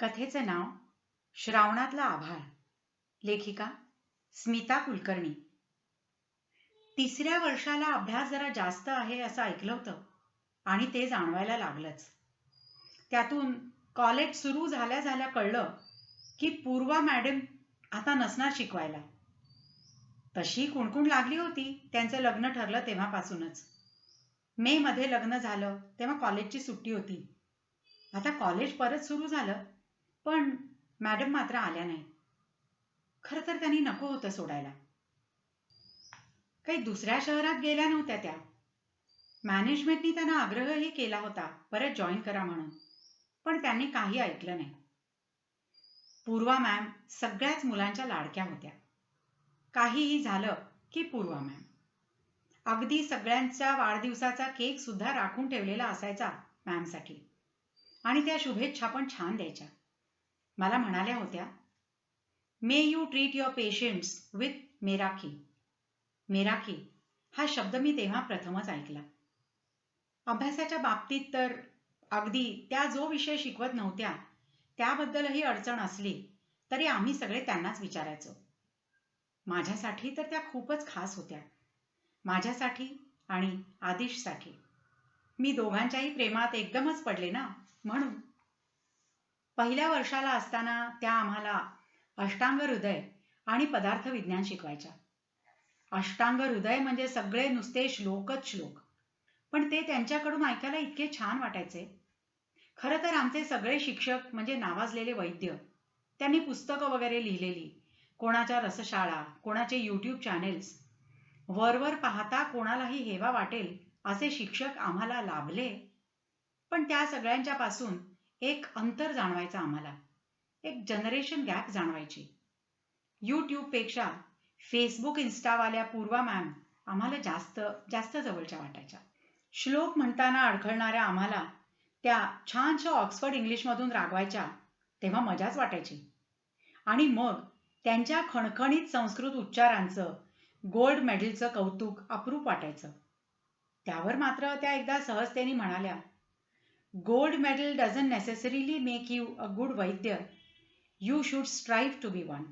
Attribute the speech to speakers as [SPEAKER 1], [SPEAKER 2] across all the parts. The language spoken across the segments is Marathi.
[SPEAKER 1] कथेचं नाव श्रावणातला आभाळ. लेखिका स्मिता कुलकर्णी. तिसऱ्या वर्षाला अभ्यास जरा जास्त आहे असं ऐकलं होतं आणि ते जाणवायला लागलंच. त्यातून कॉलेज सुरू झाल्या झाल्या कळलं की पूर्वा मॅडम आता नसणार शिकवायला. तशी कुणकुण लागली होती त्यांचं लग्न ठरलं तेव्हापासूनच. मे मध्ये लग्न झालं तेव्हा कॉलेजची सुट्टी होती. आता कॉलेज परत सुरू झालं पण मॅडम मात्र आल्या नाही खरं तर त्यांनी नको होतं सोडायला. काही दुसऱ्या शहरात गेल्या नव्हत्या त्या. मॅनेजमेंटनी त्यांना आग्रहही केला होता परत जॉईन करा म्हणून. पण त्यांनी काही ऐकलं नाही. पूर्वा मॅम सगळ्याच मुलांच्या लाडक्या होत्या. काहीही झालं की पूर्वा मॅम अगदी सगळ्यांच्या वाढदिवसाचा केक सुद्धा राखून ठेवलेला असायचा मॅमसाठी आणि त्या शुभेच्छा पण छान द्यायच्या. मला म्हणाल्या होत्या may you treat your patients with meraki meraki हा शब्द मी तेव्हा प्रथमच ऐकला. अभ्यासाच्या बाबतीत तर अगदी त्या जो विषय शिकवत नव्हत्या त्याबद्दलही अडचण असली तरी आम्ही सगळे त्यांनाच विचारायचो. माझ्यासाठी तर त्या खूपच खास होत्या माझ्यासाठी आणि आदिशसाठी. मी दोघांच्याही प्रेमात एकदमच पडले ना म्हणून पहिल्या वर्षाला असताना त्या आम्हाला अष्टांग हृदय आणि पदार्थ विज्ञान शिकवायच्या. अष्टांग हृदय म्हणजे सगळे नुसते श्लोकच श्लोक. पण ते त्यांच्याकडून ऐकायला इतके छान वाटायचे. खरं तर आमचे सगळे शिक्षक म्हणजे नावाजलेले वैद्य. त्यांनी पुस्तकं वगैरे लिहिलेली कोणाच्या रसशाळा कोणाचे यूट्यूब चॅनेल्स वरवर पाहता कोणालाही हेवा वाटेल असे शिक्षक आम्हाला लाभले. पण त्या सगळ्यांच्या पासून एक अंतर जाणवायचं आम्हाला. एक जनरेशन गॅप जाणवायची. यूट्यूबपेक्षा फेसबुक इन्स्टावाल्या पूर्वा मॅम आम्हाला जास्त जास्त जवळच्या वाटायच्या. श्लोक म्हणताना अडखळणाऱ्या आम्हाला त्या छानशा ऑक्सफर्ड इंग्लिशमधून रागवायच्या तेव्हा मजाच वाटायची. आणि मग त्यांच्या खणखणीत संस्कृत उच्चारांचं गोल्ड मेडलचं कौतुक अप्रूप वाटायचं. त्यावर मात्र त्या एकदा सहजतेने म्हणाल्या gold medal doesn't necessarily make you a good Vaidya you should strive to be one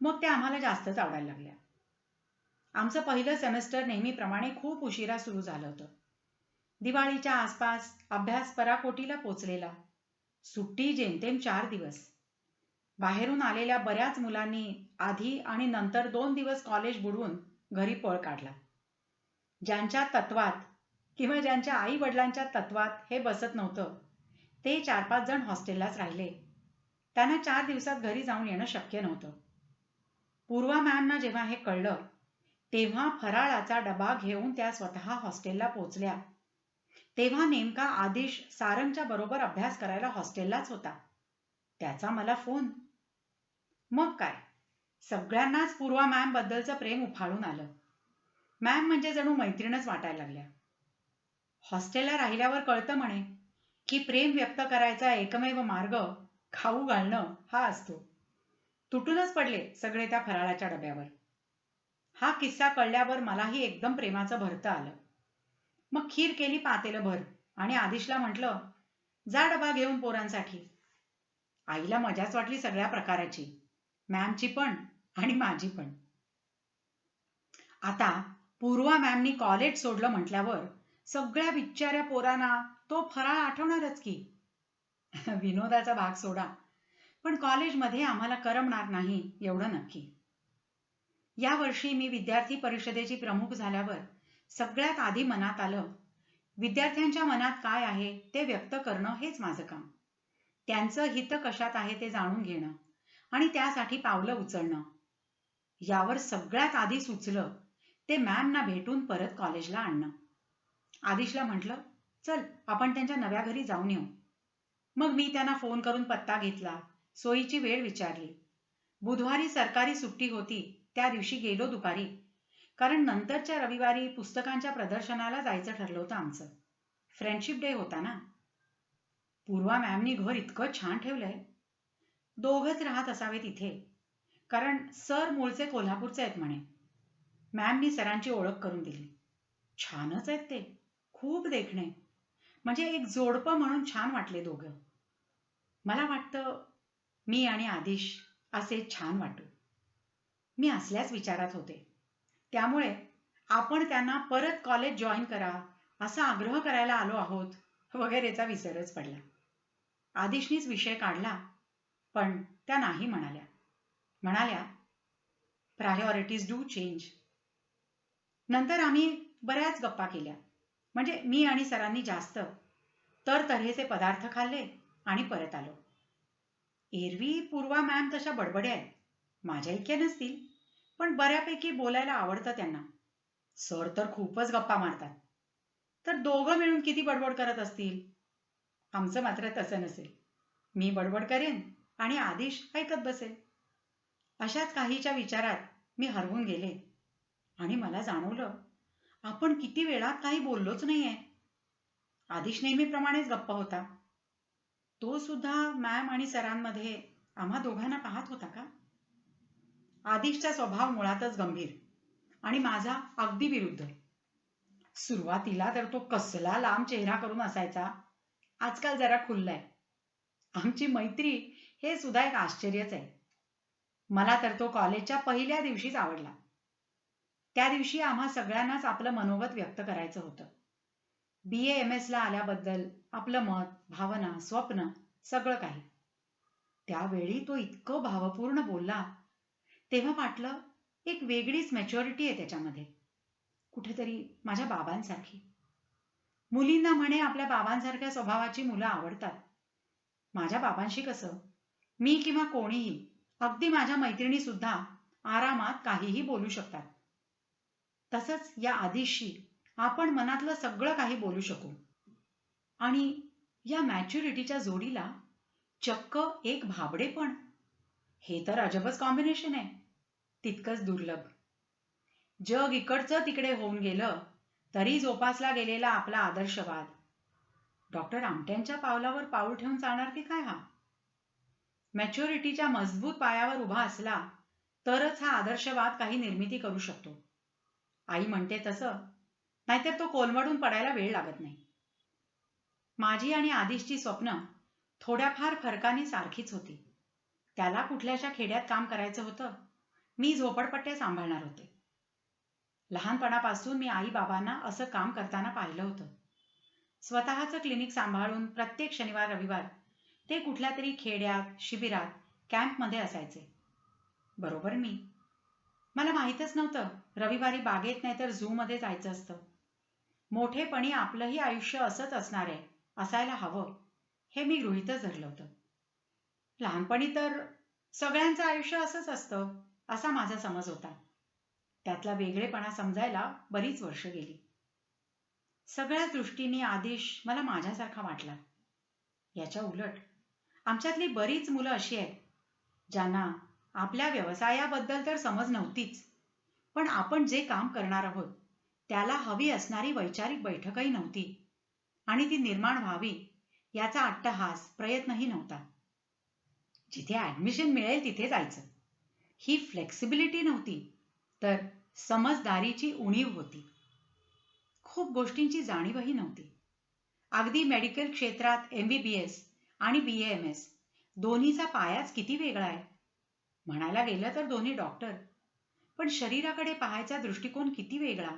[SPEAKER 1] मग त्या आम्हाला जास्तच आवडायला लागल्या. आमचं पहिलं सेमेस्टर नेहमीप्रमाणे खूप उशिरा सुरू झालं होतं. दिवाळीच्या आसपास अभ्यास पराकोटीला पोचलेला. सुट्टी जेमतेम चार दिवस. बाहेरून आलेल्या बऱ्याच मुलांनी आधी आणि नंतर दोन दिवस कॉलेज बुडवून घरी पळ काढला. ज्यांच्या तत्वात किंवा ज्यांच्या आई वडिलांच्या तत्वात हे बसत नव्हतं. ते चार पाच जण हॉस्टेललाच राहिले. त्यांना चार दिवसात घरी जाऊन येणं शक्य नव्हतं. पूर्वा मॅमना जेव्हा हे कळलं तेव्हा फराळाचा डबा घेऊन त्या स्वतः हॉस्टेलला पोचल्या तेव्हा नेमका आदेश सारंगच्या बरोबर अभ्यास करायला हॉस्टेललाच होता. त्याचा मला फोन. मग काय? सगळ्यांनाच पूर्वा मॅम बद्दलचं प्रेम उफाळून आलं. मॅम म्हणजे जणू मैत्रीणच वाटायला लागल्या. हॉस्टेलला राहिल्यावर कळतं म्हणे की प्रेम व्यक्त करायचा एकमेव मार्ग खाऊ घालणं हा असतो. तुटूनच पडले सगळे त्या फराळाच्या डब्यावर. हा किस्सा कळल्यावर मलाही एकदम प्रेमाचं भरतं आलं. मग खीर केली पातेलं भर आणि आदिशला म्हटलं जा डबा घेऊन पोरांसाठी. आईला मजाच वाटली सगळ्या प्रकाराची मॅमची पण आणि माझी पण. आता पूर्वा मॅमनी कॉलेज सोडलं म्हटल्यावर सगळ्या बिच्चाऱ्या पोरांना तो फराळ आठवणारच की. विनोदाचा भाग सोडा. पण कॉलेजमध्ये आम्हाला करमणार नाही एवढं नक्की. या वर्षी मी विद्यार्थी परिषदेची प्रमुख झाल्यावर सगळ्यात आधी मनात आलं विद्यार्थ्यांच्या मनात काय आहे ते व्यक्त करणं हेच माझं काम. त्यांचं हित कशात आहे ते जाणून घेणं आणि त्यासाठी पावलं उचलणं. यावर सगळ्यात आधी सुचलं ते मॅमना भेटून परत कॉलेजला आणणं. आदिशला म्हटलं चल आपण त्यांच्या नव्या घरी जाऊन येऊ. मग मी त्यांना फोन करून पत्ता घेतला सोयीची वेळ विचारली. बुधवारी सरकारी सुट्टी होती त्या दिवशी गेलो दुपारी. कारण नंतरच्या रविवारी पुस्तकांच्या प्रदर्शनाला जायचं ठरलं होतं आमचं. फ्रेंडशिप डे होता ना? पूर्वा मॅमनी घर इतकं छान ठेवलंय. दोघच राहत असावे तिथे. कारण सर मूळचे कोल्हापूरचे आहेत म्हणे. मॅमनी सरांची ओळख करून दिली. छानच आहेत ते. खूप देखणे. म्हणजे एक जोडपं म्हणून छान वाटले दोघं. मला वाटतं मी आणि आदिश असे छान वाटू. मी असल्याच विचारात होते. त्यामुळे आपण त्यांना परत कॉलेज जॉईन करा असा आग्रह करायला आलो आहोत वगैरेचा विसरच पडला. आदिशनीच विषय काढला पण त्या नाही म्हणाल्या. म्हणाल्या प्रायोरिटीज डू चेंज नंतर आम्ही बऱ्याच गप्पा केल्या. म्हणजे मी आणि सरांनी जास्त. तर तऱ्हेचे पदार्थ खाल्ले आणि परत आलो. एरवी पूर्वा मॅम तशा बडबड्या आहेत. माझ्या इतक्या नसतील पण बऱ्यापैकी बोलायला आवडतं त्यांना. सर तर खूपच गप्पा मारतात. तर दोघं मिळून किती बडबड करत असतील? आमचं मात्र तसं नसेल. मी बडबड करेन आणि आदिश ऐकत बसेल. अशाच काहीच्या विचारात मी हरवून गेले आणि मला जाणवलं आपण किती वेळात काही बोललोच नाहीये. आदिश नेहमीप्रमाणेच गप्प होता. तो सुद्धा मॅम आणि सरांमध्ये आम्हा दोघांना पाहत होता का? आदिशचा स्वभाव मुळातच गंभीर आणि माझा अगदी विरुद्ध. सुरुवातीला तर तो कसला लांब चेहरा करून असायचा. आजकाल जरा खुललाय. आमची मैत्री हे सुद्धा एक आश्चर्यच आहे. मला तर तो कॉलेजच्या पहिल्या दिवशीच आवडला. त्या दिवशी आम्हा सगळ्यांनाच आपलं मनोगत व्यक्त करायचं होतं. बी एम एस ला आल्याबद्दल आपलं मत भावना स्वप्न सगळं काही. त्यावेळी तो इतकं भावपूर्ण बोलला. तेव्हा वाटलं एक वेगळीच मॅच्युरिटी आहे त्याच्यामध्ये. कुठेतरी माझ्या बाबांसारखी. मुलींना म्हणे आपल्या बाबांसारख्या स्वभावाची मुलं आवडतात. माझ्या बाबांशी कसं? मी किंवा कोणीही अगदी माझ्या मैत्रिणी सुद्धा आरामात काहीही बोलू शकतात. तसंच या आधीशी आपण मनातलं सगळं काही बोलू शकू. आणि या मॅच्युरिटीच्या जोडीला चक्क एक भाबडे पण. हे तर अजबच कॉम्बिनेशन आहे. तितकंच दुर्लभ. जग इकडचं तिकडे होऊन गेलं तरी जोपासला गेलेला आपला आदर्शवाद. डॉक्टर आमट्यांच्या पावलावर पाऊल ठेवून चालणार की काय हा? मॅच्युरिटीच्या मजबूत पायावर उभा असला तरच हा आदर्शवाद काही निर्मिती करू शकतो. आई म्हणते तसं. नाहीतर तो कोलमडून पडायला वेळ लागत नाही. माझी आणि आदिशची स्वप्न थोड्याफार फरकाने सारखीच होती. त्याला कुठल्याशा खेड्यात काम करायचं होतं? मी झोपडपट्ट्या सांभाळणार होते. लहानपणापासून मी आई बाबांना असं काम करताना पाहिलं होतं. स्वतःचं क्लिनिक सांभाळून प्रत्येक शनिवार रविवार ते कुठल्या तरी खेड्यात शिबिरात कॅम्पमध्ये असायचे. बरोबर मी. मला माहीतच नव्हतं. रविवारी बागेत नाही तर झू मध्ये जायचं असतं. मोठेपणी आपलंही आयुष्य असंच असणार आहे असायला हवं. हे मी गृहीतच धरलं होतं. लहानपणी तर सगळ्यांचं आयुष्य असंच असतं असा माझा समज होता. त्यातला वेगळेपणा समजायला बरीच वर्ष गेली. सगळ्याच दृष्टीने आदेश मला माझ्यासारखा वाटला. याच्या उलट आमच्यातली बरीच मुलं अशी आहेत ज्यांना आपल्या व्यवसायाबद्दल तर समज नव्हतीच. पण आपण जे काम करणार आहोत त्याला हवी असणारी वैचारिक बैठकही नव्हती. आणि ती निर्माण व्हावी याचा अट्टहास प्रयत्नही नव्हता. जिथे ऍडमिशन मिळेल तिथे जायचं. ही फ्लेक्सिबिलिटी नव्हती तर समजदारीची उणीव होती. खूप गोष्टींची जाणीवही नव्हती. अगदी मेडिकल क्षेत्रात एम बी बी एस आणि बी एम एस दोन्हीचा पायाच किती वेगळा आहे? म्हणायला गेलं तर दोन्ही डॉक्टर पण शरीराकडे पाहायचा दृष्टिकोन किती वेगळा.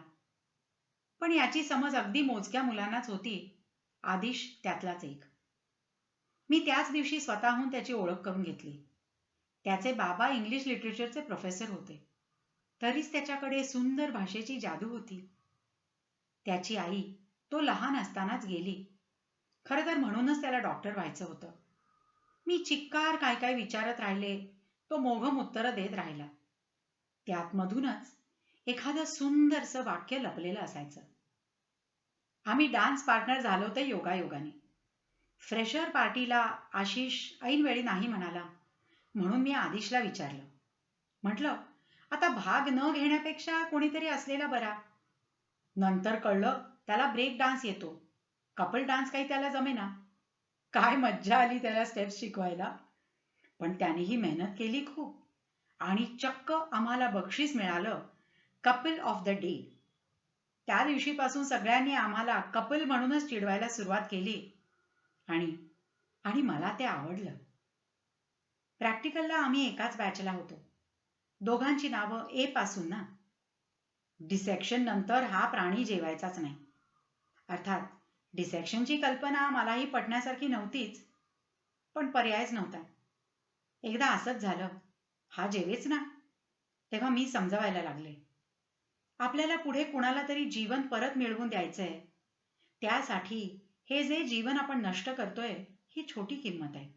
[SPEAKER 1] पण याची समज अगदी मोजक्या मुलांनाच होती. आदिश त्यातलाच एक. मी त्याच दिवशी स्वतःहून त्याची ओळख करून घेतली. त्याचे बाबा इंग्लिश लिटरेचरचे प्रोफेसर होते. तरीच त्याच्याकडे सुंदर भाषेची जादू होती. त्याची आई तो लहान असतानाच गेली. खरं तर म्हणूनच त्याला डॉक्टर व्हायचं होतं. मी चिक्कार काय काय विचारत राहिले तो मोघम उत्तर देत राहिला. त्यात मधूनच एखादं सुंदरसं वाक्य लपलेलं असायचं. आम्ही डान्स पार्टनर झालो तर योगायोगाने. फ्रेशर पार्टीला आशिष ऐनवेळी नाही म्हणाला म्हणून मी आदिशला विचारलं. म्हटलं आता भाग न घेण्यापेक्षा कोणीतरी असलेला बरा. नंतर कळलं त्याला ब्रेक डान्स येतो. कपल डान्स काही त्याला जमेना. काय मज्जा आली त्याला स्टेप्स शिकवायला. पण त्यानेही मेहनत केली खूप. आणि चक्क आम्हाला बक्षीस मिळालं कपिल ऑफ द डे. त्या दिवशीपासून सगळ्यांनी आम्हाला कपिल म्हणूनच चिडवायला सुरुवात केली. आणि आणि मला ते आवडलं. प्रॅक्टिकलला आम्ही एकाच बॅचला होतो. दोघांची नावं ए पासून ना. डिसेक्शन नंतर हा प्राणी जेवायचाच नाही. अर्थात डिसेक्शनची कल्पना मलाही पटण्यासारखी नव्हतीच. पण पर्यायच नव्हता. एकदा असंच झालं. हा जेवेच ना. तेव्हा मी समजवायला लागले. आपल्याला पुढे कुणाला तरी जीवन परत मिळवून द्यायचंय. त्यासाठी हे जे जीवन आपण नष्ट करतोय ही छोटी किंमत आहे.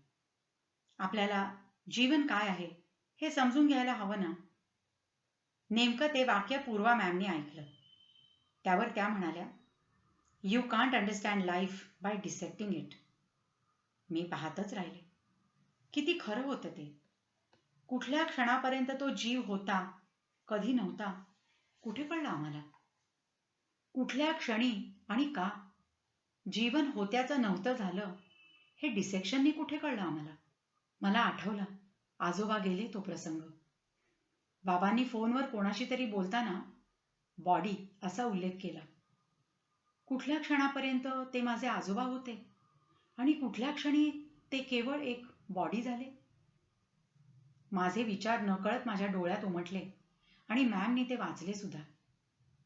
[SPEAKER 1] आपल्याला जीवन काय आहे हे समजून घ्यायला हवं ना. नेमकं ते वाक्य पूर्वा मॅमने ऐकलं. त्यावर त्या म्हणाल्या you can't understand life by dissecting it मी पाहतच राहिले. किती खरं होतं ते? कुठल्या क्षणापर्यंत तो जीव होता कधी नव्हता? कुठे कळलं आम्हाला? कुठल्या क्षणी आणि का? जीवन होत्याचं नव्हतं झालं हे डिसेक्शननी कुठे कळलं आम्हाला? मला आठवला आजोबा गेले तो प्रसंग. बाबांनी फोनवर कोणाशी तरी बोलताना बॉडी असा उल्लेख केला. कुठल्या क्षणापर्यंत ते माझे आजोबा होते? आणि कुठल्या क्षणी ते केवळ एक बॉडी झाले. माझे विचार नकळत माझ्या डोळ्यात उमटले आणि मॅमनी ते वाचले सुद्धा.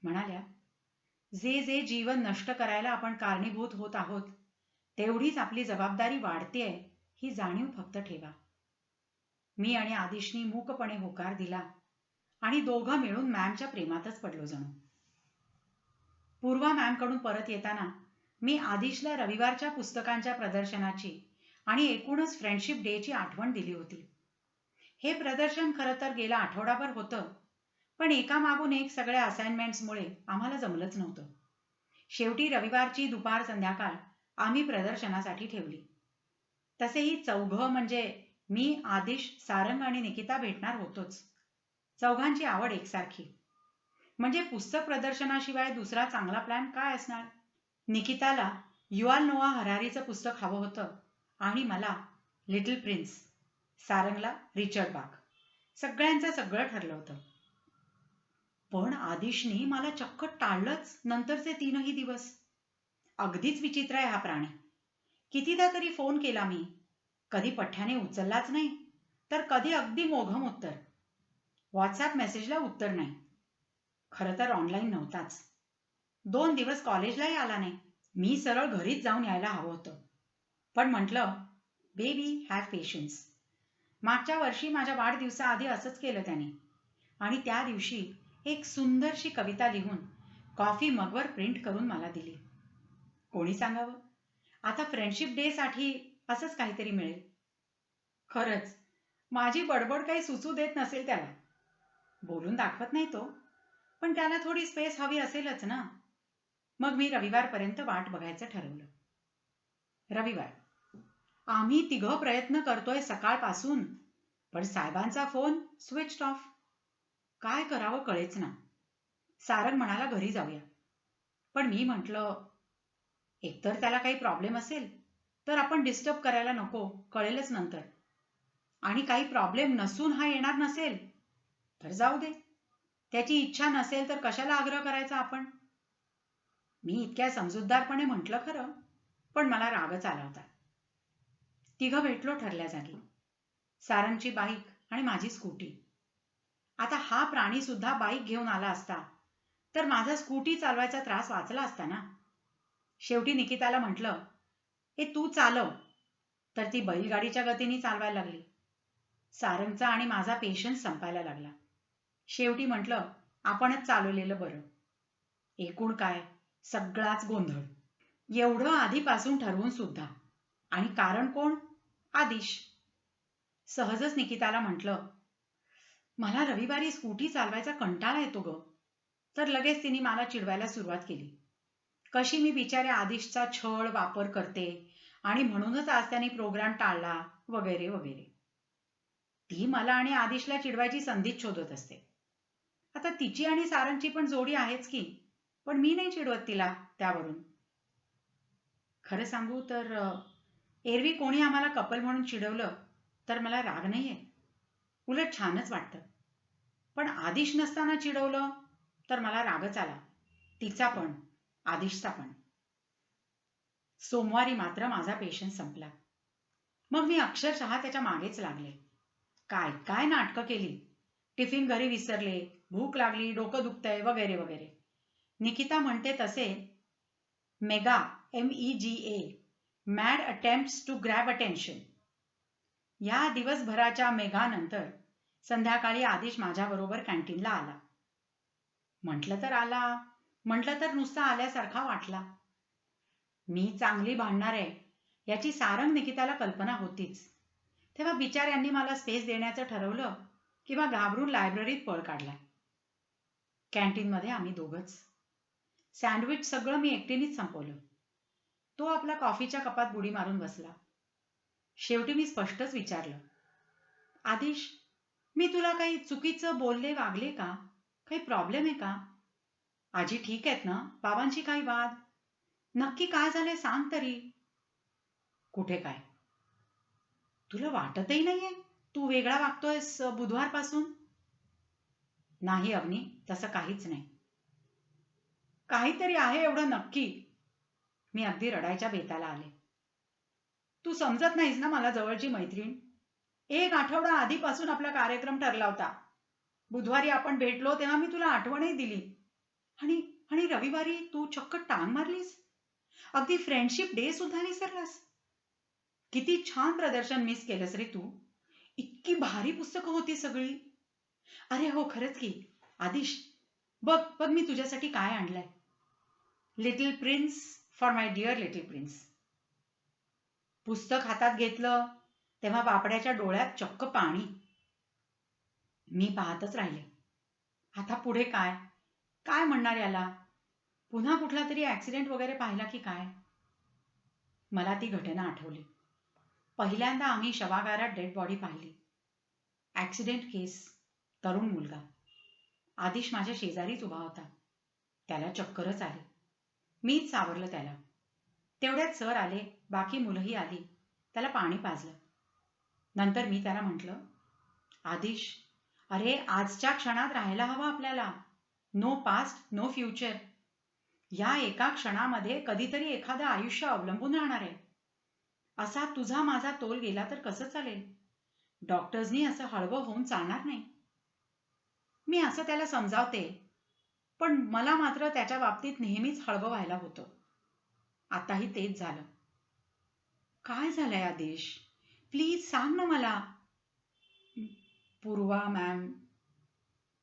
[SPEAKER 1] म्हणाल्या जे जे जीवन नष्ट करायला आपण कारणीभूत होत आहोत तेवढीच आपली जबाबदारी वाढतेय ही जाणीव फक्त ठेवा. मी आणि आदिशनी मूकपणे होकार दिला आणि दोघं मिळून मॅमच्या प्रेमातच पडलो जणू. पूर्वा मॅमकडून परत येताना मी आदिशला रविवारच्या पुस्तकांच्या प्रदर्शनाची आणि एकूणच फ्रेंडशिप डेची आठवण दिली होती. हे प्रदर्शन खरं तर गेला आठवडाभर होतं पण एकामागून एक सगळ्या असाइनमेंट्समुळे आम्हाला जमलंच नव्हतं. शेवटी रविवारची दुपार संध्याकाळ आम्ही प्रदर्शनासाठी ठेवली. तसेही चौघं म्हणजे मी आदिश सारंग आणि निकिता भेटणार होतोच. चौघांची आवड एकसारखी. म्हणजे पुस्तक प्रदर्शनाशिवाय दुसरा चांगला प्लॅन काय असणार? निकिताला युआल नोआ हरारीचं पुस्तक हवं होतं. आणि मला लिटल प्रिन्स सारंगला रिचर्ड बाग सगळ्यांचं सगळं ठरलं होतं. पण आदिशनी मला चक्क टाळलंच नंतरचे तीनही दिवस. अगदीच विचित्र आहे हा प्राणी. कितीदा तरी फोन केला मी. कधी पठ्याने उचललाच नाही तर कधी अगदी मोघम उत्तर. व्हॉट्सॲप मेसेजला उत्तर नाही. खरं तर ऑनलाईन नव्हताच. दोन दिवस कॉलेजलाही आला नाही. मी सरळ घरीच जाऊन यायला हवं होतं. पण म्हटलं बेबी हॅव पेशन्स मागच्या वर्षी माझ्या वाढदिवसाआधी असंच केलं त्याने. आणि त्या दिवशी एक सुंदरशी कविता लिहून कॉफी मगवर प्रिंट करून मला दिली. कोणी सांगावं? आता फ्रेंडशिप डे साठी असंच काहीतरी मिळेल. खरंच माझी बडबड काही सुचू देत नसेल त्याला. बोलून दाखवत नाही तो. पण त्याला थोडी स्पेस हवी असेलच ना. मग मी रविवारपर्यंत वाट बघायचं ठरवलं. रविवार. आम्ही तिघं प्रयत्न करतोय सकाळपासून. पण साहेबांचा फोन स्विच ऑफ काय करावं कळेच ना. सारंग म्हणाला घरी जाऊया. पण मी म्हटलं एकतर त्याला काही प्रॉब्लेम असेल तर आपण डिस्टर्ब करायला नको कळेलच नंतर. आणि काही प्रॉब्लेम नसून हा येणार नसेल तर जाऊ दे. त्याची इच्छा नसेल तर कशाला आग्रह करायचा आपण? मी इतक्या समजूतदारपणे म्हटलं खरं. पण मला रागच आला होता. तिघं भेटलो ठरल्या जागी. सारंगची बाईक आणि माझी स्कूटी. आता हा प्राणी सुद्धा बाईक घेऊन आला असता तर माझा स्कूटी चालवायचा त्रास वाचला असता ना? शेवटी निकिताला म्हटलं हे तू चालव. तर ती बैलगाडीच्या गतीने चालवायला लागली. सारंगचा आणि माझा पेशन्स संपायला लागला. शेवटी म्हटलं आपणच चालवलेलं बरं. एकूण काय? सगळाच गोंधळ. एवढं आधीपासून ठरवून सुद्धा. आणि कारण कोण? आदिश. सहजच निकिताला म्हटलं मला रविवारी स्कूटी चालवायचा कंटाळा येतो ग. तर लगेच तिने मला चिडवायला सुरुवात केली. कशी मी बिचाऱ्या आदिशचा छळ वापर करते आणि म्हणूनच आज त्याने प्रोग्राम टाळला वगैरे वगैरे. ती मला आणि आदिशला चिडवायची संधीच शोधत असते. आता तिची आणि सारंगची पण जोडी आहेच की पण मी नाही चिडवत तिला त्यावरून. खरं सांगू तर एरवी कोणी आम्हाला कपल म्हणून चिडवलं तर मला राग नाहीये. उलट छानच वाटतं. पण आदिश नसताना चिडवलं तर मला रागच आला. तिचा पण आदिशचा पण. सोमवारी मात्र माझा पेशन्स संपला. मग मी अक्षरशः त्याच्या मागेच लागले. काय काय नाटकं केली? टिफिन घरी विसरले भूक लागली डोकं दुखतंय वगैरे वगैरे. निकिता म्हणते तसे mega M E G A mad attempt to grab attention या दिवसभराच्या मेघानंतर संध्याकाळी आदिश माझ्याबरोबर कॅन्टीनला आला. म्हटलं तर आला म्हटलं तर नुसता आल्यासारखा वाटला. मी चांगली भांडणार आहे याची सारंग निकिताला कल्पना होतीच. तेव्हा बिचाऱ्यांनी मला स्पेस देण्याचं ठरवलं किंवा घाबरून लायब्ररीत पळ काढला. कॅन्टीनमध्ये आम्ही दोघंच. सँडविच सगळं मी एकटीनेच संपवलं. तो आपला कॉफीच्या कपात बुडी मारून बसला. शेवटी मी स्पष्टच विचारलं आदिश मी तुला काही चुकीचं बोलले वागले का? काही प्रॉब्लेम आहे का? आजी ठीक आहेत ना? बाबांची काही वाद? नक्की काय झालंय सांग तरी. कुठे काय? तुला वाटतही नाहीये. तू वेगळा वागतोयस बुधवारपासून. नाही अग्नी तसं काहीच नाही. काहीतरी आहे एवढं नक्की. मी अगदी रडायच्या बेताला आले. तू समजत नाहीस ना मला जवळची मैत्रीण? एक आठवडा आधीपासून आपला कार्यक्रम ठरला होता. बुधवारी आपण भेटलो तेव्हा मी तुला आठवणही दिली. आणि आणि रविवारी तू चक्क टांग मारलीस. अगदी फ्रेंडशिप डे सुद्धा विसरलास. किती छान प्रदर्शन मिस केलंस रे तू. इतकी भारी पुस्तकं होती सगळी. अरे हो खरंच की. आदिश बघ बघ मी तुझ्यासाठी काय आणलंय. Little prince for my dear little prince पुस्तक हातात घेतलं तेव्हा बापड्याच्या डोळ्यात चक्क पाणी. मी पाहतच राहिले. आता पुढे काय? काय म्हणणार याला? पुन्हा कुठला तरी ॲक्सिडेंट वगैरे पाहिला की काय? मला ती घटना आठवली. पहिल्यांदा आम्ही शवागारात डेड बॉडी पाहिली. ॲक्सिडेंट केस तरुण मुलगा. आदिश माझ्या शेजारीच उभा होता. त्याला चक्करच आली. मीच सावरलं त्याला. तेवढ्यात सर आले बाकी मुलंही आली. त्याला पाणी पाजलं. नंतर मी त्याला म्हटलं आदिश अरे आजच्या क्षणात राहायला हवं आपल्याला. नो पास्ट नो फ्युचर या एका क्षणामध्ये कधीतरी एखादं आयुष्य अवलंबून राहणार आहे. असा तुझा माझा तोल गेला तर कसं चालेल? डॉक्टर्सनी असं हळवं होऊन चालणार नाही. मी असं त्याला समजावते. पण मला मात्र त्याच्या बाबतीत नेहमीच हळवं व्हायला होतं. आताही तेच झालं. काय झालंय आदेश प्लीज सांग ना मला. पूर्वा मॅम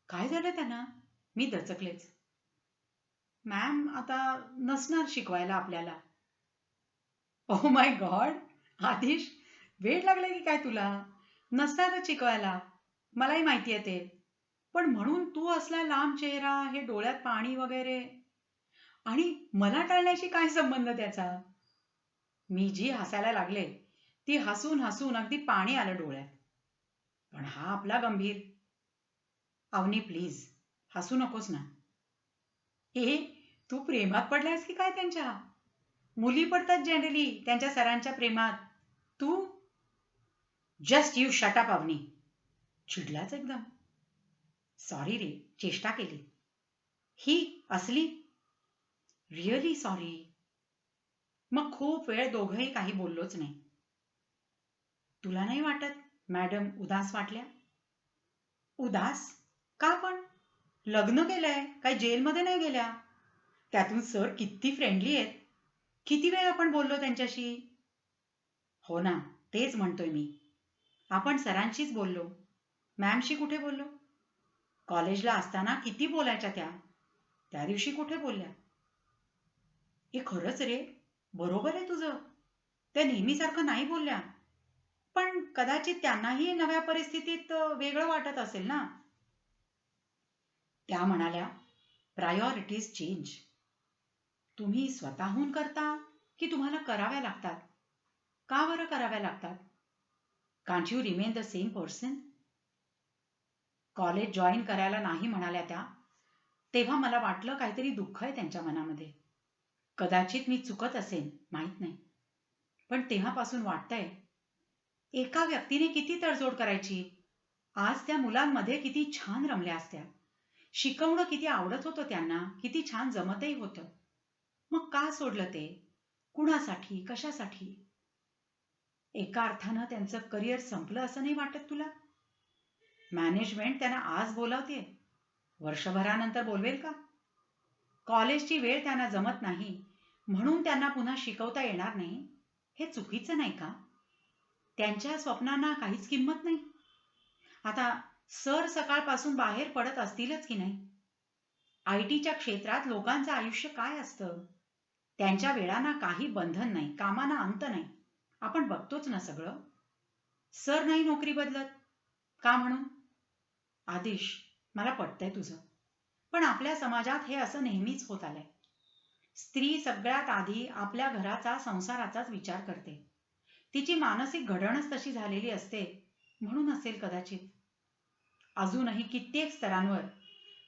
[SPEAKER 1] काय झालं त्यांना? मी दचकलेच. मॅम आता नसणार शिकवायला आपल्याला. ओ माय गॉड आदेश वेळ लागला की काय तुला? नसणारच शिकवायला. मलाही माहिती आहे ते. पण म्हणून तू असला लांब चेहरा हे डोळ्यात पाणी वगैरे. आणि मला टाळण्याशी काय संबंध त्याचा? मी जी हसायला लागले ती हसून हसून अगदी पाणी आलं डोळ्यात. पण हा आपला गंभीर. अवनी प्लीज हसू नकोस ना. ए तू प्रेमात पडलायस की काय त्यांच्या? मुली पडतात जनरली त्यांच्या सरांच्या प्रेमात. तू? Just you shut up Avani. चिडलाच एकदम. सॉरी रे चेष्टा केली. ही असली? रिअली सॉरी मग खूप वेळ दोघंही काही बोललोच नाही. तुला नाही वाटत मॅडम उदास वाटल्या? उदास? का पण? लग्न केलंय काही जेलमध्ये नाही गेल्या? त्यातून सर किती फ्रेंडली आहेत. किती वेळ आपण बोललो त्यांच्याशी? हो ना तेच म्हणतोय मी. आपण सरांशीच बोललो. मॅमशी कुठे बोललो? कॉलेजला असताना किती बोलायच्या त्या? त्या दिवशी कुठे बोलल्या? हे खरंच रे बरोबर आहे तुझं. त्या नेहमीसारखं नाही बोलल्या. पण कदाचित त्यांनाही नव्या परिस्थितीत वेगळं वाटत असेल ना? त्या म्हणाल्या प्रायोरिटीज चेंज तुम्ही स्वतःहून करता की तुम्हाला कराव्या लागतात? का बरं कराव्या लागतात? Can't you remain the same person college join करायला नाही म्हणाल्या त्या तेव्हा मला वाटलं काहीतरी दुःख आहे त्यांच्या मनामध्ये. कदाचित मी चुकत असेन माहीत नाही. पण तेव्हापासून वाटतंय एका व्यक्तीने किती तडजोड करायची? आज त्या मुलांमध्ये किती छान रमल्या असत्या. शिकवणं किती आवडत होतं त्यांना किती छान जमतही होतं. मग का सोडलं ते? कुणासाठी? कशासाठी? एका अर्थानं त्यांचं करिअर संपलं असं नाही वाटत तुला? मॅनेजमेंट त्यांना आज बोलावते वर्षभरानंतर बोलवेल का? कॉलेजची वेळ त्यांना जमत नाही. म्हणून त्यांना पुन्हा शिकवता येणार नाही. हे चुकीचं नाही का? त्यांच्या स्वप्नांना काहीच किंमत नाही. आता सर सकाळपासून बाहेर पडत असतीलच की नाही? आय टीच्या क्षेत्रात लोकांचं आयुष्य काय असतं? त्यांच्या वेळांना काही बंधन नाही कामांना अंत नाही. आपण बघतोच ना सगळं. सर नाही नोकरी बदलत. का म्हणून? आदिश मला पटतंय तुझं. पण आपल्या समाजात हे असं नेहमीच होत आलंय. स्त्री सगळ्यात आधी आपल्या घराचा संसाराचाच विचार करते. तिची मानसिक घडणच तशी झालेली असते म्हणून असेल कदाचित. अजूनही कित्येक स्तरांवर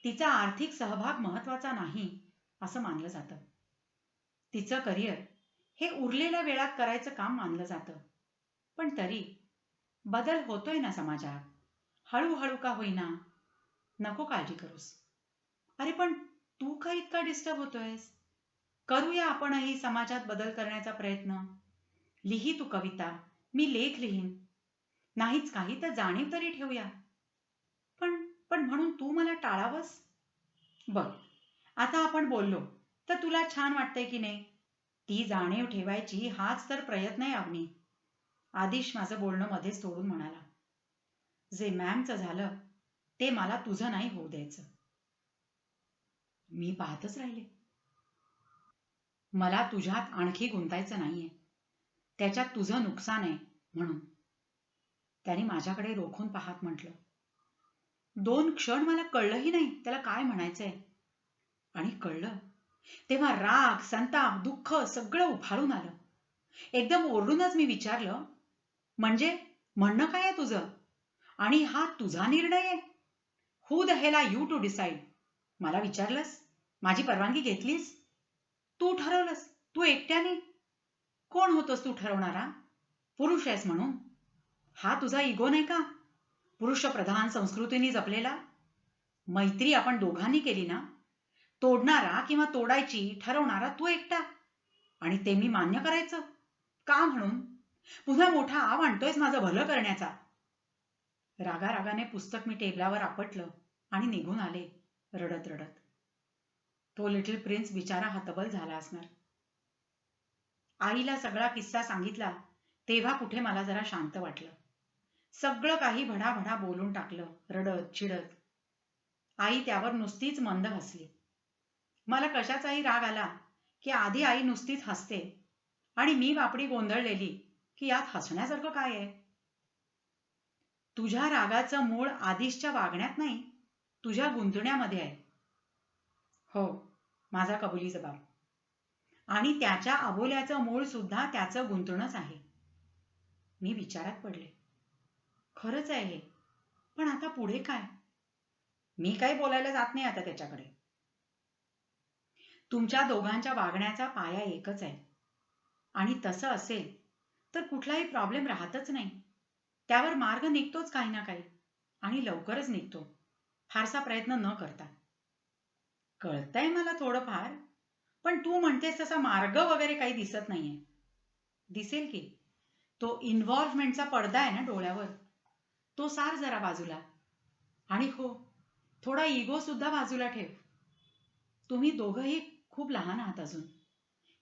[SPEAKER 1] तिचा आर्थिक सहभाग महत्त्वाचा नाही असं मानलं जातं. तिचं करिअर हे उरलेल्या वेळात करायचं काम मानलं जातं. पण तरी बदल होतोय ना समाजात? हळूहळू का होईना? नको काळजी करूस. अरे पण तू का इतका डिस्टर्ब होतोयस? करूया आपणही समाजात बदल करण्याचा प्रयत्न. लिही तू कविता. मी लेख लिहीन. नाहीच काही तर जाणीव तरी ठेवूया. पण पण म्हणून तू मला टाळावंस? बघ आता आपण बोललो तर तुला छान वाटतंय की नाही? ती जाणीव ठेवायची हाच तर प्रयत्न आहे अवनी आदिश माझं बोलणं मध्येच तोडून म्हणाला. जे मॅमचं झालं ते मला तुझं नाही होऊ द्यायचं. मी पाहतच राहिले. मला तुझ्यात आणखी गुंतायचं नाहीये. त्याच्यात तुझं नुकसान आहे म्हणून. त्याने माझ्याकडे रोखून पाहत म्हटलं दोन क्षण मला कळलंही नाही त्याला काय म्हणायचंय? आणि कळलं तेव्हा राग संताप दुःख सगळं उफाळून आलं. एकदम ओरडूनच मी विचारलं म्हणजे म्हणणं काय आहे तुझं? आणि हा तुझा निर्णय आहे. Who the hell are you to decide मला विचारलंस? माझी परवानगी घेतलीस? तू ठरवलंस. तू एकट्याने? कोण होतोस तू ठरवणारा? पुरुष आहेस म्हणून. हा तुझा इगो नाही का? पुरुषप्रधान संस्कृतीने जपलेला? मैत्री आपण दोघांनी केली ना? तोडणारा किंवा तोडायची ठरवणारा तू एकटा. आणि ते मी मान्य करायचं. का म्हणून? पुन्हा मोठा आव आणतोयस माझं भलं करण्याचा. रागा रागाने पुस्तक मी टेबलावर आपटलं आणि निघून आले रडत रडत. तो लिटिल प्रिन्स बिचारा हतबल झाला असणार. आईला सगळा किस्सा सांगितला तेव्हा कुठे मला जरा शांत वाटलं. सगळं काही भडाभडा बोलून टाकलं रडत चिडत. आई त्यावर नुसतीच मंद हसली. मला कशाचाही राग आला की आधी आई नुसतीच हसते आणि मी बापडी गोंधळलेली की यात हसण्यासारखं काय आहे? तुझ्या रागाचं मूळ आधीच्या वागण्यात नाही तुझ्या गुंतण्यामध्ये आहे. हो माझा कबुली जबाब. आणि त्याच्या अबोल्याचं मूळ सुद्धा त्याचं गुंतणंच आहे. मी विचारात पडले. खरंच आहे हे पण आता पुढे काय? मी काही बोलायला जात नाही आता त्याच्याकडे. तुमच्या दोघांच्या वागण्याचा पाया एकच आहे. आणि तसं असेल तर कुठलाही प्रॉब्लेम राहतच नाही. त्यावर मार्ग निघतोच काही ना काही. आणि लवकरच निघतो. फारसा प्रयत्न न करता. कळतंय मला थोडंफार पण तू म्हणतेस तसा मार्ग वगैरे काही दिसत नाहीये. दिसेल की. तो इन्व्हॉल्वमेंटचा पडदा आहे ना डोळ्यावर. तो सार जरा बाजूला. आणि हो थोडा इगो सुद्धा बाजूला ठेव. तुम्ही दोघंही खूप लहान आहात अजून.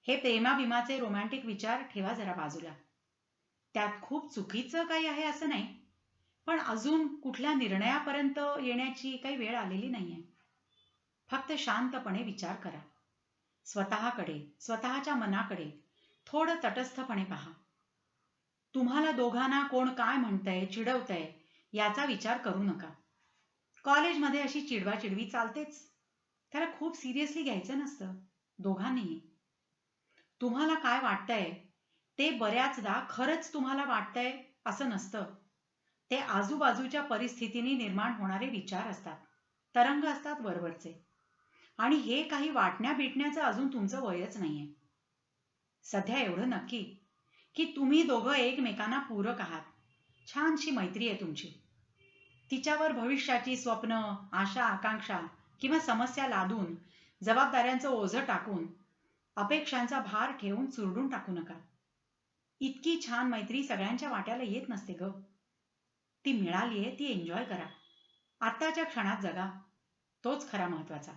[SPEAKER 1] हे प्रेमाभिमाचे रोमॅन्टिक विचार ठेवा जरा बाजूला. त्यात खूप चुकीचं काही आहे असं नाही. पण अजून कुठल्या निर्णयापर्यंत येण्याची काही वेळ आलेली नाहीये. फक्त शांतपणे विचार करा. स्वतःकडे स्वतःच्या मनाकडे थोडं तटस्थपणे पहा. तुम्हाला दोघांना कोण काय म्हणतंय चिडवतंय याचा विचार करू नका. कॉलेजमध्ये अशी चिडवाचिडवी चालतेच. त्याला खूप सिरियसली घ्यायचं नसतं. दोघांनीही. तुम्हाला काय वाटतंय ते बऱ्याचदा खरंच तुम्हाला वाटतंय असं नसतं. ते आजूबाजूच्या परिस्थितीने निर्माण होणारे विचार असतात. तरंग असतात वरवरचे. आणि हे काही वाटण्या बिटण्याचं अजून तुमचं वयच नाहीये. सध्या एवढं नक्की की तुम्ही दोघं एकमेकांना पूरक आहात. छानशी मैत्री आहे तुमची. तिच्यावर भविष्याची स्वप्न आशा आकांक्षा किंवा समस्या लादून जबाबदाऱ्यांचं ओझं टाकून अपेक्षांचा भार ठेवून चुरडून टाकू नका. इतकी छान मैत्री सगळ्यांच्या वाट्याला येत नसते ग. ती मिळालीये ती एन्जॉय करा. आत्ताच्या क्षणात जगा. तोच खरा महत्त्वाचा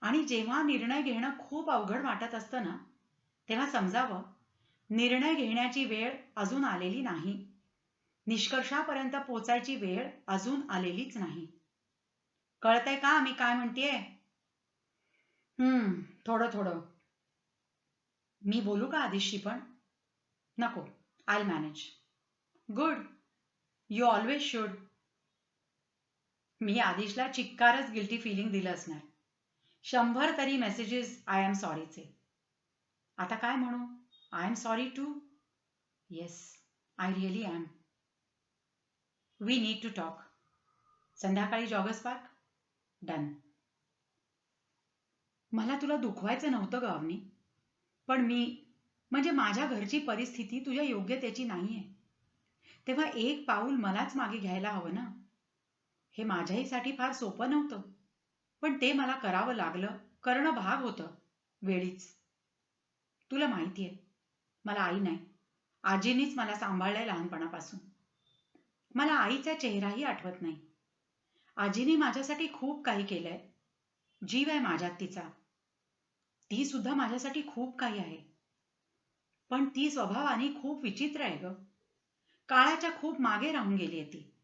[SPEAKER 1] आणि जेव्हा निर्णय घेणं खूप अवघड वाटत असतं ना तेव्हा समजावं निर्णय घेण्याची वेळ अजून आलेली नाही. निष्कर्षापर्यंत पोचायची वेळ अजून आलेलीच नाही. कळतंय का मी काय म्हणतेय? हम्म थोडं थोडं. मी बोलू का आधीशी पण? नको I manage good you always should मी आदिशला चिक्कारच गिल्टी फिलिंग दिलं असणार. शंभर तरी मेसेजेस आय एम सॉरीचे आता काय म्हणू? I am sorry too yes I really am we need to talk संध्याकाळी जॉगर्स पार्क? डन मला तुला दुखवायचं नव्हतं गावनी पण मी म्हणजे माझ्या घरची परिस्थिती तुझ्या योग्यतेची नाहीये. तेव्हा एक पाऊल मलाच मागे घ्यायला हवं ना? हे माझ्याहीसाठी फार सोपं नव्हतं. पण ते मला करावं लागलं करणं भाग होतं वेळीच. तुला माहितीये मला आई नाही. आजीनीच मला सांभाळलंय लहानपणापासून. मला आईचा चेहराही आठवत नाही. आजीने माझ्यासाठी खूप काही केलंय. जीव आहे माझ्यात तिचा. ती सुद्धा माझ्यासाठी खूप काही आहे. पण ती स्वभावाने खूप विचित्र आहे ग. काळाच्या खूप मागे राहून गेली ती.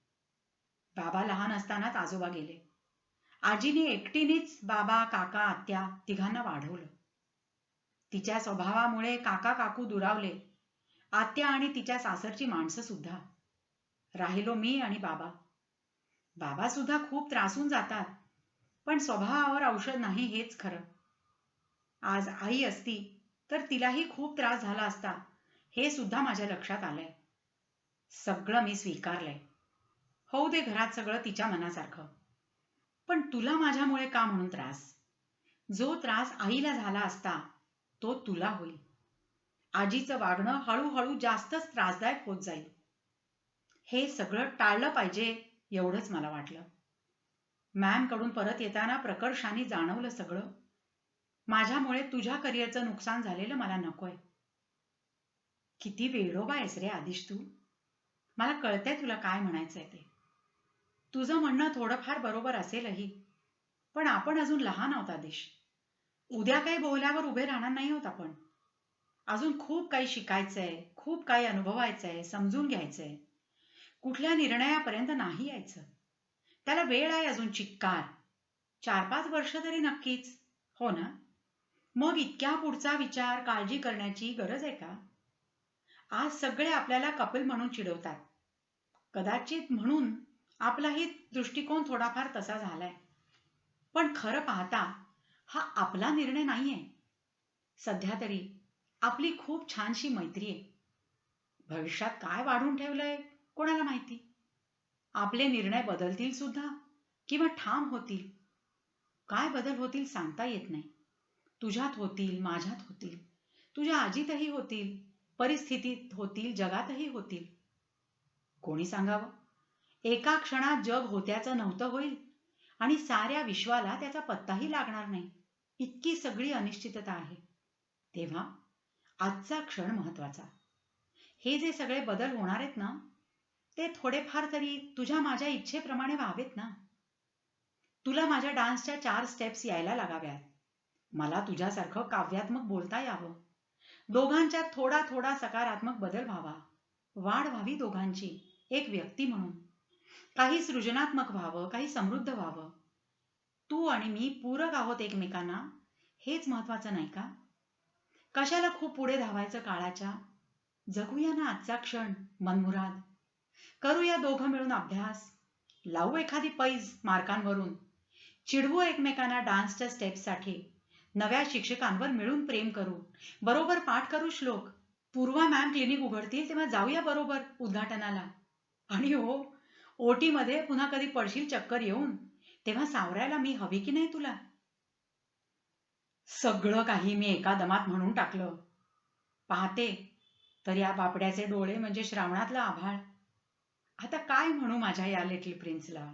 [SPEAKER 1] बाबा लहान असतानाच आजोबा गेले. आजीने एकटीनेच बाबा काका आत्या तिघांना वाढवलं. तिच्या स्वभावामुळे काका काकू दुरावले. आत्या आणि तिच्या सासरची माणसं सुद्धा. राहिलो मी आणि बाबा. बाबा सुद्धा खूप त्रासून जातात. पण स्वभावावर औषध नाही हेच खरं. आज आई असती तर तिलाही खूप त्रास झाला असता. हे सुद्धा माझ्या लक्षात आलंय. सगळं मी स्वीकारलंय. होऊ दे घरात सगळं तिच्या मनासारखं. पण तुला माझ्यामुळे का म्हणून त्रास? जो त्रास आईला झाला असता तो तुला होईल. आजीचं वागणं हळूहळू जास्तच त्रासदायक होत जाईल. हे सगळं टाळलं पाहिजे एवढंच मला वाटलं. मॅमकडून परत येताना प्रकर्षाने जाणवलं सगळं. माझ्यामुळे तुझ्या करिअरचं नुकसान झालेलं मला नकोय. किती वेडोबा आहेस रे आधीश तू. मला कळतंय तुला काय म्हणायचंय ते. तुझं म्हणणं थोडंफार बरोबर असेलही. पण आपण अजून लहान आहोत आदेश. उद्या काही बोलल्यावर उभे राहणार नाही होत आपण. अजून खूप काही शिकायचंय खूप काही अनुभवायचंय समजून घ्यायचंय. कुठल्या निर्णयापर्यंत नाही यायचं. त्याला वेळ आहे अजून चिक्कार. चार पाच वर्ष तरी नक्कीच. हो ना? मग इतक्या पुढचा विचार काळजी करण्याची गरज आहे का? आज सगळे आपल्याला कपिल म्हणून चिडवतात. कदाचित म्हणून आपलाही दृष्टिकोन थोडाफार तसा झालाय. पण खरं पाहता हा आपला निर्णय नाहीये. सध्या तरी आपली खूप छानशी मैत्री आहे. भविष्यात काय वाढून ठेवलंय कोणाला माहिती? आपले निर्णय बदलतील सुद्धा किंवा ठाम होतील? काय बदल होतील सांगता येत नाही. तुझ्यात होतील माझ्यात होतील. तुझ्या आजीतही होतील परिस्थितीत होतील जगातही होतील. कोणी सांगावं? एका क्षणात जग होत्याचं नव्हतं होईल आणि साऱ्या विश्वाला त्याचा पत्ताही लागणार नाही. इतकी सगळी अनिश्चितता आहे. तेव्हा आजचा क्षण महत्त्वाचा हे जे सगळे बदल होणार आहेत ना ते थोडेफार तरी तुझ्या माझ्या इच्छेप्रमाणे व्हावेत ना. तुला माझ्या डान्सच्या चार स्टेप्स यायला लागाव्यात. मला तुझ्यासारखं काव्यात्मक बोलता यावं. दोघांच्यात थोडा थोडा सकारात्मक बदल व्हावा. वाढ व्हावी दोघांची एक व्यक्ती म्हणून. काही सृजनात्मक व्हावं काही समृद्ध व्हावं. तू आणि मी पूरक आहोत एकमेकांना हेच महत्वाचं नाही का? कशाला खूप पुढे धावायचं काळाच्या? जगूया ना आजचा क्षण मनमुराद. करूया दोघं मिळून अभ्यास. लावू एखादी पैज मार्कांवरून. चिडवू एकमेकांना डान्सच्या स्टेप्ससाठी नव्या शिक्षकांवर मिळून प्रेम करू. बरोबर पाठ करू श्लोक. पूर्वा मॅम क्लिनिक उघडतील तेव्हा जाऊया बरोबर उद्घाटनाला. आणि हो ओटीमध्ये पुन्हा कधी पडशील चक्कर येऊन तेव्हा सावरायला मी हवी की नाही तुला? सगळं काही मी एका दमात म्हणून टाकलं. पाहते तर या बापड्याचे डोळे म्हणजे श्रावणातला आभाळ. आता काय म्हणू माझ्या या लिटिल प्रिन्सला